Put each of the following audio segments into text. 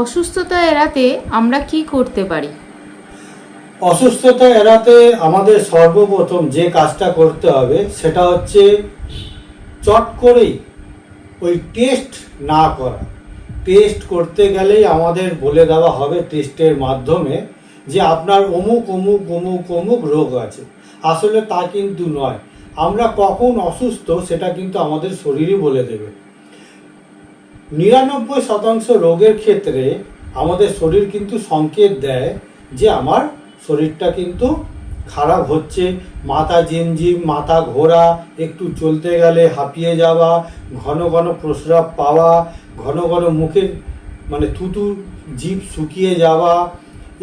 অসুস্থতা এড়াতে আমরা কি করতে পারি? অসুস্থতা এড়াতে আমাদের সর্বপ্রথম যে কাজটা করতে হবে সেটা হচ্ছে চট করেই ওই টেস্ট না করা। টেস্ট করতে গেলেই আমাদের বলে দেওয়া হবে টেস্টের মাধ্যমে যে আপনার অমুক অমুক অমুক অমুক রোগ আছে। আসলে তা কিন্তু নয়। আমরা কখন অসুস্থ সেটা কিন্তু আমাদের শরীরই বলে দেবে। নিরানব্বই শতাংশ রোগের ক্ষেত্রে আমাদের শরীর কিন্তু সংকেত দেয় যে আমার শরীরটা কিন্তু খারাপ হচ্ছে। মাথা জিমজিম মাথা ঘোরা, একটু চলতে গেলে হাঁপিয়ে যাওয়া, ঘন ঘন প্রস্রাব পাওয়া, ঘন ঘন মুখের মানে থুতু, জিভ শুকিয়ে যাওয়া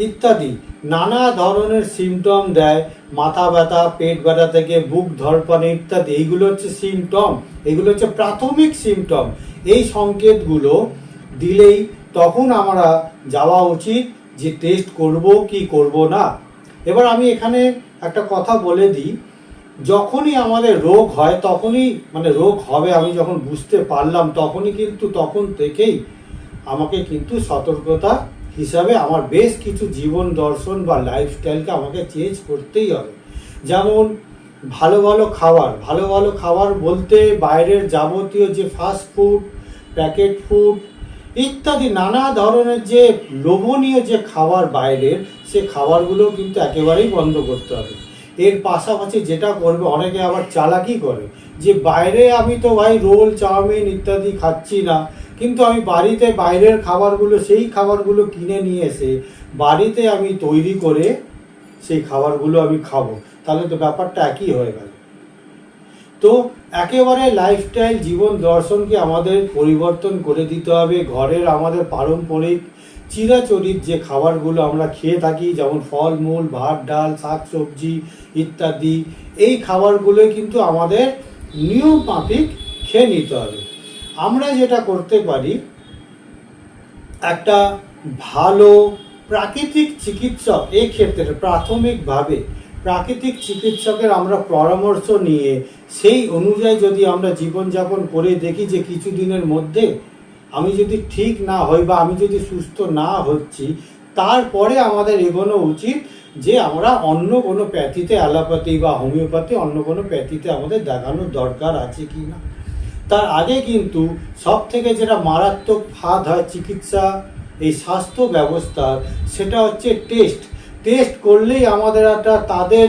ইত্যাদি। নানা ধরনের সিমটম দেয়, মাথা ব্যথা, পেট ব্যথা থেকে, বুক ধরপানে ইত্যাদি। এইগুলো হচ্ছে সিমটম এগুলো হচ্ছে প্রাথমিক সিমটম এই সংকেতগুলো দিলেই তখন আমরা যাওয়া উচিত যে টেস্ট করব কি করব না। এবার আমি এখানে একটা কথা বলে দিই। যখনই আমাদের রোগ হয়, তখনই মানে রোগ হবে আমি যখন বুঝতে পারলাম, তখনই কিন্তু তখন থেকেই আমাকে কিন্তু সতর্কতা হিসাবে আমার বেশ কিছু জীবন দর্শন বা লাইফস্টাইলকে আমাকে চেঞ্জ করতেই হবে। যেমন, ভালো ভালো খাবার। ভালো ভালো খাবার বলতে বাইরের যাবতীয় যে ফাস্ট ফুড প্যাকেট ফুড ইত্যাদি নানা ধরনের যে লোভনীয় যে খাবার বাইরের, সে খাবারগুলো কিন্তু একেবারেই বন্ধ করতে হবে। এর পাশাপাশি যেটা করবে, অনেকে আবার চালাকি করে। যে, বাইরে আমি তো ভাই রোল, চাউমিন ইত্যাদি খাচ্ছি না। কিন্তু আমি বাড়িতে বাইরের খাবারগুলো, সেই খাবারগুলো কিনে নিয়ে এসে বাড়িতে আমি তৈরি করে সেই খাবারগুলো আমি খাব। তাহলে তো ব্যাপারটা একই হয়ে গেল। তো একেবারে লাইফস্টাইল জীবন দর্শনকে আমাদের পরিবর্তন করে দিতে হবে। ঘরের আমাদের পারম্পরিক চিরাচরিত যে খাবারগুলো আমরা খেয়ে থাকি, যেমন ফলমূল, ভাত, ডাল, শাক, সবজি ইত্যাদি, এই খাবারগুলোই কিন্তু আমাদের নিয়ম মাফিক খেয়ে নিতে হবে। আমরা যেটা করতে পারি, একটা ভালো প্রাকৃতিক চিকিৎসক ক্ষেত্রে প্রাথমিকভাবে প্রাকৃতিক চিকিৎসকের আমরা পরামর্শ নিয়ে, সেই অনুযায়ী যদি আমরা জীবনযাপন করে দেখি যে কিছু দিনের মধ্যে আমি যদি ঠিক না হই বা আমি যদি সুস্থ না হচ্ছি, তারপরে আমাদের এগোনো উচিত যে আমরা অন্য কোনো প্যাথিতে অ্যালোপ্যাথি বা হোমিওপ্যাথি অন্য কোনো প্যাথিতে আমাদের দেখানোর দরকার আছে কি না। তার আগে কিন্তু সব থেকে যেটা মারাত্মক ফাঁদ হয় চিকিৎসা, এই স্বাস্থ্য ব্যবস্থার, সেটা হচ্ছে টেস্ট। টেস্ট করলেই আমাদের একটা তাদের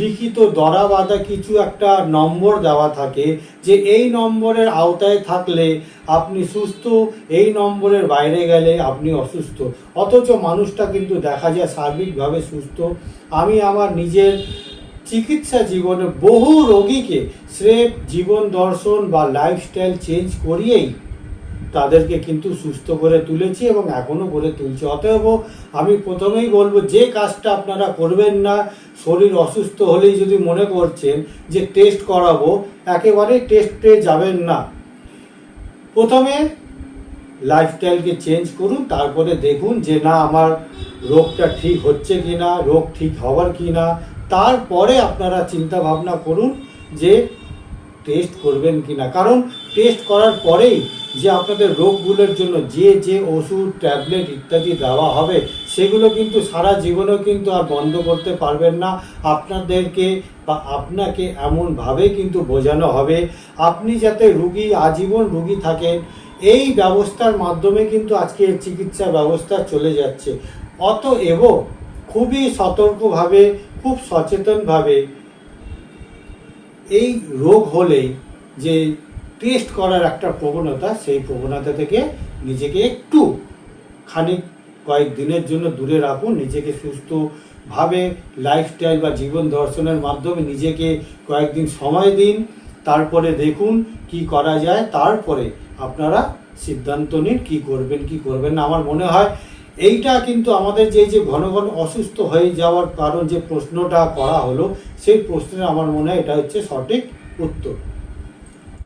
লিখিত দরা বাঁধা কিছু একটা নম্বর দেওয়া থাকে যে এই নম্বরের আওতায় থাকলে আপনি সুস্থ, এই নম্বরের বাইরে গেলে আপনি অসুস্থ। অথচ মানুষটা কিন্তু দেখা যায় সার্বিকভাবে সুস্থ। আমি আমার নিজের চিকিৎসা জীবনে বহু রোগীকে স্রেফ জীবন দর্শন বা লাইফস্টাইল চেঞ্জ করিয়েই তাদেরকে কিন্তু সুস্থ করে তুলেছি এবং এখনও করে তুলছি। অতএব আমি প্রথমেই বলব, যে কাজটা আপনারা করবেন না, শরীর অসুস্থ হলেই যদি মনে করছেন যে টেস্ট করাবো একেবারে টেস্টে যাবেন না। প্রথমে লাইফস্টাইলকে চেঞ্জ করুন, তারপরে দেখুন যে না, আমার রোগটা ঠিক হচ্ছে কি না রোগ ঠিক হওয়ার কি না তারপরে আপনারা চিন্তা ভাবনা করুন যে টেস্ট করবেন কি না কারণ টেস্ট করার পরেই যে আপনাদের রোগগুলোর জন্য যে যে ওষুধ, ট্যাবলেট ইত্যাদি দেওয়া হবে, সেগুলো কিন্তু সারা জীবনেও কিন্তু আর বন্ধ করতে পারবেন না। আপনাদেরকে বা আপনাকে এমনভাবে কিন্তু বোঝানো হবে। আপনি যাতে রুগী, আজীবন রুগী থাকেন, এই ব্যবস্থার মাধ্যমে কিন্তু আজকে চিকিৎসা ব্যবস্থা চলে যাচ্ছে। অতএব খুবই সতর্কভাবে খুব সচেতনভাবে এই রোগ হলেই যে টেস্ট করার একটা প্রবণতা, সেই প্রবণতা থেকে নিজেকে একটু খানিক কয়েক দিনের জন্য দূরে রাখুন। নিজেকে সুস্থভাবে লাইফস্টাইল বা জীবন দর্শনের মাধ্যমে নিজেকে কয়েকদিন সময় দিন। তারপরে দেখুন কি করা যায়। তারপরে আপনারা সিদ্ধান্ত নিন, কি করবেন কি করবেন না। আমার মনে হয় এইটা কিন্তু আমাদের যে যে ঘন ঘন অসুস্থ হয়ে যাওয়ার কারণ যে প্রশ্নটা করা হলো, সেই প্রশ্নের আমার মনে হয় এটা হচ্ছে সঠিক উত্তর।